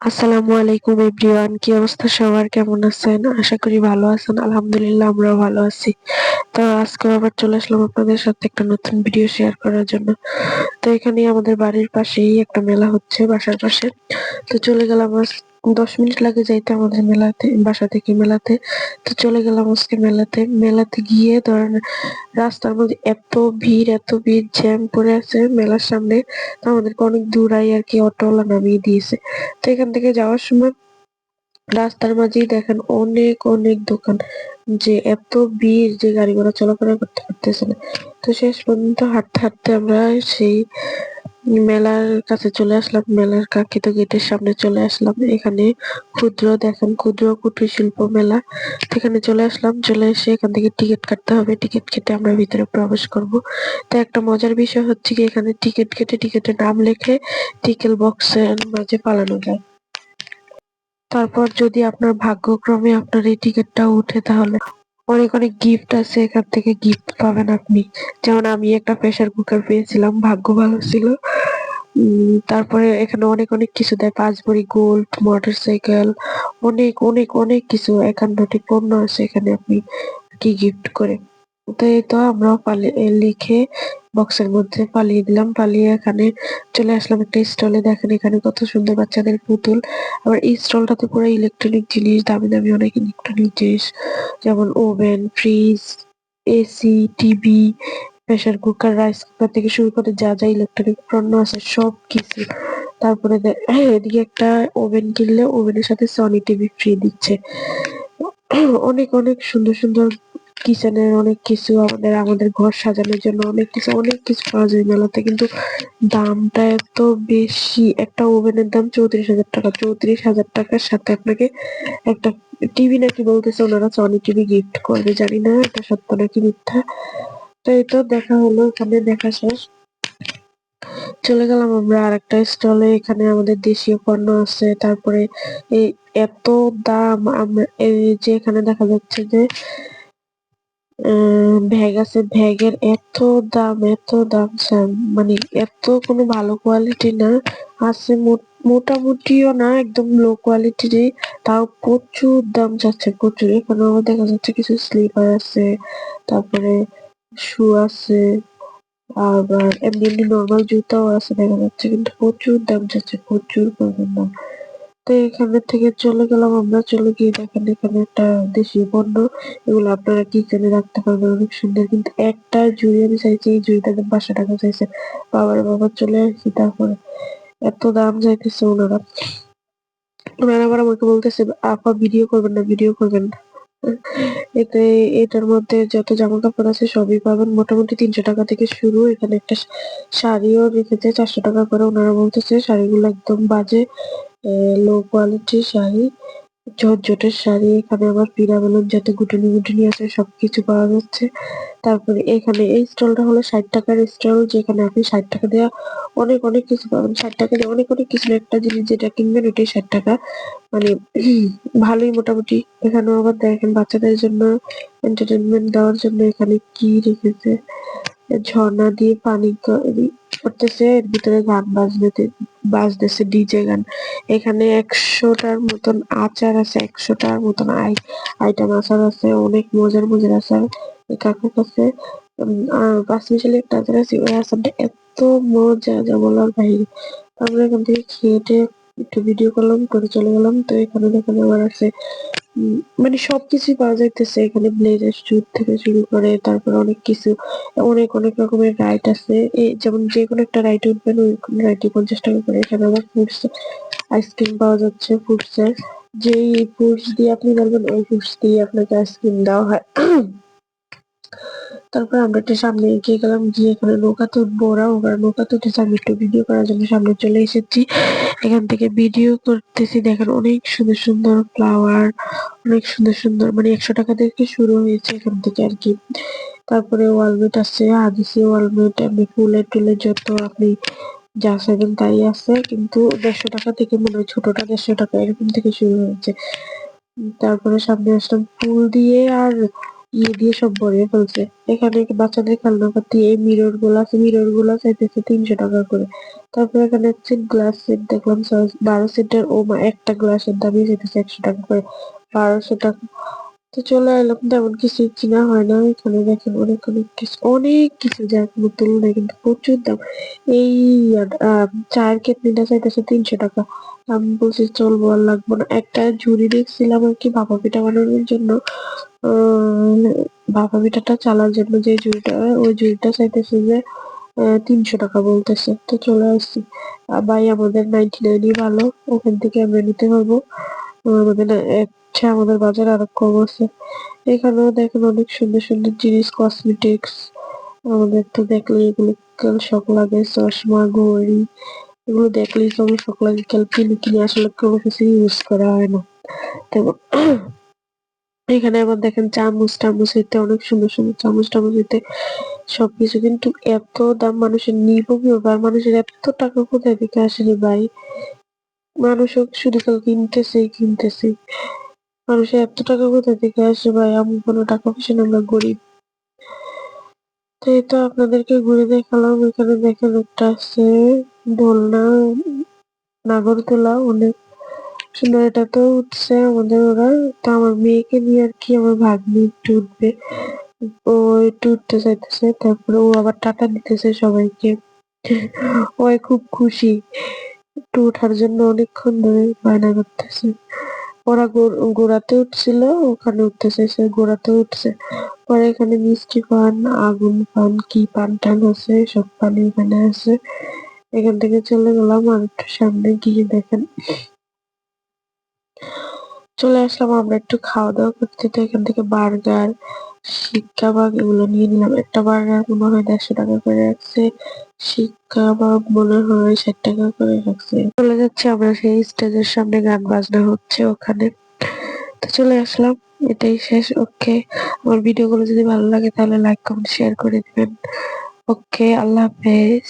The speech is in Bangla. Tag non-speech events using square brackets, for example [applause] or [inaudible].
আসসালামু আলাইকুম এভরিওয়ান, কি অবস্থা সবার? কেমন আছেন? আশা করি ভালো আছেন, আলহামদুলিল্লাহ আমরাও ভালো আছি। তো আজকে আবার চলে আসলাম আপনাদের সাথে একটা নতুন ভিডিও শেয়ার করার জন্য। তো এখানে আমাদের বাড়ির পাশেই একটা মেলা হচ্ছে, বাসার পাশে। তো চলে গেলাম দশ মিনিট লাগে যাইতে আমাদের মেলাতে, বাসা থেকে মেলাতে। তো চলে গেলাম আজকে মেলাতে। মেলাতে গিয়ে ধরেন রাস্তার মধ্যে এত ভিড় এত ভিড় জ্যাম পড়ে আছে মেলার সামনে। তো আমাদেরকে অনেক দূরাই আর কি অটোওয়ালা নামিয়ে দিয়েছে। তো এখান থেকে যাওয়ার সময় রাস্তার মাঝেই দেখেন অনেক অনেক দোকান যে এত ভিড় যে গাড়ি ঘোড়া চলাফেরা করতে পারতেছে না। তো শেষ পর্যন্ত হাঁটতে হাঁটতে আমরা সেই মেলার কাছে চলে আসলাম, মেলার কাঙ্ক্ষিত গেটের সামনে চলে আসলাম। এখানে ক্ষুদ্র, দেখেন ক্ষুদ্র কুটির শিল্প মেলা। এখানে চলে আসলাম, চলে এসে এখান থেকে টিকিট কাটতে হবে। টিকিট কেটে আমরা ভিতরে প্রবেশ করব। তো একটা মজার বিষয় হচ্ছে কি, এখানে টিকিট কেটে টিকিটের নাম লিখে টিকেল বক্সের মাঝে পালানো যায়। তারপর যদি আপনার ভাগ্যক্রমে আপনার এই টিকিটটা উঠে তাহলে অনেক অনেক গিফট আছে, এখান থেকে গিফট পাবেন আপনি। যেমন আমি একটা প্রেসার কুকার পেয়েছিলাম, ভাগ্য ভালো ছিল। তারপরে এখানে অনেক অনেক কিছু দেয়। পাঁচ ভরি গোল্ড মোটরসাইকেল অনেক অনেক অনেক কিছু, একান্নটি পণ্য আছে এখানে আপনি কি গিফট করে। তো এই তো লিখে বক্সের মধ্যে পালিয়ে দিলাম। পালিয়ে এখানে চলে আসলাম একটা স্টলে দেখেন এখানে কত সুন্দর বাচ্চাদের পুতুল। আবার এই স্টল স্টলটাতে পুরো ইলেকট্রনিক জিনিস, দামি দামি অনেক ইলেকট্রনিক জিনিস। যেমন oven fridge AC TV pressure cooker rice cooker থেকে শুরু করে যা যা ইলেকট্রনিক পণ্য আছে, সব কিছু। তারপরে দে- এদিকে একটা ওভেন কিনলে ওভেনের সাথে সনি টিভি ফ্রি দিচ্ছে। অনেক অনেক সুন্দর সুন্দর কিচেনের অনেক কিছু আমাদের আমাদের ঘর সাজানোর জন্য অনেক কিছু অনেক কিছু পাওয়া যায় মেলাতে। কিন্তু দামটা এত বেশি, একটা ওভেনের দাম চৌত্রিশ হাজার টাকা। চৌত্রিশ হাজার টাকার সাথে আপনাকে একটা টিভি নাকি বলতেছে ওনারা সনি টিভি গিফট করবে, জানি না, এটা সত্য নাকি মিথ্যা? তো এই তো দেখা হলো, এখানে দেখা শেষ। চলে গেলাম আমরা আরেকটা স্টলে এখানে আমাদের দেশীয় পণ্য আছে। তারপরে এই এত দাম, আমরা এই যে এখানে দেখা যাচ্ছে যে ব্যাগ আছে। ব্যাগের এত দাম এত দাম মানে এত কোনো ভালো কোয়ালিটি না। আছে মোটামুটিও না, একদম লো কোয়ালিটির তাও প্রচুর দাম যাচ্ছে, প্রচুর। এখানে আবার দেখা যাচ্ছে কিছু স্লিপার আছে, তারপরে শু আছে, আবার এমনি এমনি নর্মাল জুতাও আছে, দেখা যাচ্ছে। কিন্তু প্রচুর দাম যাচ্ছে, প্রচুর পরিমাণ দাম। তো এখানে থেকে চলে গেলাম আমরা। চলে গিয়ে দেখেন এখানে একটা দেশীয় পণ্য এগুলো আপনারা কি কিচেনে রাখতে পারবেন, অনেক সুন্দর। কিন্তু একটা জুড়ি আমি চাইছি, এই জুড়িটার দাম পাঁচশো টাকা চাইছে। বাবার বাবা চলে আসছি, তারপরে এত দাম চাইতেছে ওনারা। ওনারা আবার আমাকে বলতেছে, আপা ভিডিও করবেন না ভিডিও করবেন না। এতে এটার মধ্যে যত জামা কাপড় আছে সবই পাবেন। মোটামুটি তিনশো টাকা থেকে শুরু। এখানে একটা শাড়িও রেখেছে, চারশো টাকা করে। ওনারা বলতেছে শাড়িগুলো একদম বাজে। লো কোয়ালিটির শাড়ি ঝটঝটের শাড়ি, এখানে আবার পিরাবেলুন যাতে গুটুনি গুটুনি আছে, সবকিছু পাওয়া যাচ্ছে। তারপরে এখানে এই স্টলটা হলো ষাট টাকার স্টল যেখানে আপনি ষাট টাকা দেওয়া অনেক অনেক কিছু পাবেন। ষাট টাকা দিয়ে অনেক অনেক কিছু একটা জিনিস যেটা কিনবেন ওটাই ষাট টাকা। মানে [clears throat] ভালোই মোটামুটি। এখানেও আবার দেখেন বাচ্চাদের জন্য এন্টারটেনমেন্ট দেওয়ার জন্য এখানে কি রেখেছে। ঝর্ণা দিয়ে পানি করতেছে। এর ভিতরে গান বাজতে বাজতেছে ডিজে গান। এখানে একশোটার মতন আচার আছে, একশোটার মতন আই আইটেম আচার আছে, অনেক মজার মজার আচার। কাকুর কাছে আর একটা আচার আছে, ওই আচারটা এত মজা যা বলার আমরা এখান থেকে খেয়ে একটু ভিডিও করলাম, করে চলে গেলাম। তো এখানে দেখেন আবার আছে মানে সবকিছুই পাওয়া যাইতেছে এখানে ব্লেজার স্যুট থেকে শুরু করে, তারপর অনেক কিছু, অনেক অনেক রকমের রাইড আছে। যেমন যে কোনো একটা রাইড উঠবেন ওই রাইডে পঞ্চাশ টাকা করে এখানে আবার ফুডস আইসক্রিম পাওয়া যাচ্ছে ফুডসের যেই ফুডস দিয়ে আপনি বলবেন, ওই ফুডস দিয়ে আপনাকে আইসক্রিম দেওয়া হয়। তারপর আমরা একটু সামনে এগিয়ে গেলাম, গিয়ে এখানে নৌকাতে উঠবো ওরা ওরা নৌকাতে উঠেছে আমি একটু ভিডিও করার জন্য সামনে চলে এসেছি। এখান থেকে ভিডিও করতেছি। দেখেন অনেক সুন্দর সুন্দর ফ্লাওয়ার অনেক সুন্দর সুন্দর মানে একশো টাকা থেকে শুরু হয়েছে এখান থেকে আর কি। তারপরে ওয়ালমেট আছে আদিসি ওয়ালমেট এমনি ফুলের টুলের যত আপনি যা চাইবেন তাই আছে, কিন্তু দেড়শো টাকা থেকে মনে হয় ছোটটা দেড়শো টাকা এরকম থেকে শুরু হয়েছে। তারপরে সামনে আসলাম ফুল দিয়ে আর ইয়ে দিয়ে সব ভরে ফেলছে। এখানে বাচ্চাদের খেলনা পাতি, এই মিররগুলো আছে মিররগুলো চাইতেছে তিনশো টাকা করে। তারপর এখানে হচ্ছে গ্লাস সেট দেখলাম বারো সেটের ও একটা গ্লাসের দামই যেতেছে একশো টাকা করে। বারোশো টাকা তো চলে এলাম, তেমন কিছু কিনা হয় না। এখানে দেখেন অনেক অনেক কিছু অনেক কিছু যার কোনো তুলনায় কিন্তু প্রচুর দাম। এই চায়ের কেটলিটা চাইতেছে তিনশো টাকা। আমি বলছি, চলবো আর লাগবো না। একটা ঝুড়ি দেখছিলাম আর কি ভাপা পিঠা বানানোর জন্য। ভাপা পিঠাটা চালার জন্য যে ঝুড়িটা, ওই ঝুড়িটা চাইতেছে যে তিনশো টাকা বলতেছে। তো চলে আসছি। ভাই, আমাদের নাইনটি নাইনই ভালো। ওখান থেকে আমরা নিতে পারব। আমাদের বাজারে আরও কম আছে। এখানেও দেখেন অনেক সুন্দর সুন্দর জিনিস কসমেটিক্স আমাদের তো দেখলে এগুলো শখ লাগে? চশমা, ঘড়ি, এগুলো দেখলেই কেমন শখ লাগে। কেন কিনে কিনে আসলে কোনো কিছু ইউজ করা হয় না। তেমন এখানে আবার দেখেন চামচ, টামচ হইতে অনেক সুন্দর সুন্দর চামচ, টামচ হইতে সবকিছু। কিন্তু এত দাম মানুষের নিব আর মানুষের এত টাকা কোথায় থেকে আসেনি ভাই? মানুষ শুধু খালি কিনতেছে কিনতেছে। মানুষের এত টাকা কোথায় থেকে আসে ভাই? আমি কোনো টাকা পয়সা আমরা গরিব। তো তো আপনাদেরকে ঘুরে দেখালাম, এখানে দেখেন একটা আছে দোলনা নাগরদোলা, অনেক সুন্দর। এটা তো উঠছে আমাদের ওরা। তো আমার মেয়েকে নিয়ে আর কি আমার ভাগ্নি একটু উঠবে। ও একটু উঠতে চাইতেছে, তারপরে ও আবার টাকা দিতেছে সবাইকে। ও খুব খুশি। একটু ওঠার জন্য অনেকক্ষণ ধরে বায়না করতেছে। ওরা গোড়াতে উঠছিল, ওখানে উঠতে চাইছে গোড়াতে উঠছে। পরে এখানে মিষ্টি পান, আগুন পান, কি পান টান আছে, সব পান এখানে আছে। এখান থেকে চলে গেলাম আর একটু সামনে গিয়ে দেখেন। চলে আসলাম, আমরা একটু খাওয়া দাওয়া করতে। তো এখান থেকে বার্গার শিক কাবাব এগুলো নিয়ে নিলাম। একটা বার্গার মনে হয় দেড়শো টাকা করে রাখছে। শিক কাবাব মনে হয় ষাট টাকা করে রাখছে। চলে যাচ্ছে আমরা সেই স্টেজের সামনে গান বাজনা হচ্ছে ওখানে। তো চলে আসলাম। এটাই শেষ, ওকে। আমার ভিডিওগুলো যদি ভালো লাগে তাহলে লাইক কমেন্ট শেয়ার করে দিবেন। ওকে, আল্লাহ হাফেজ।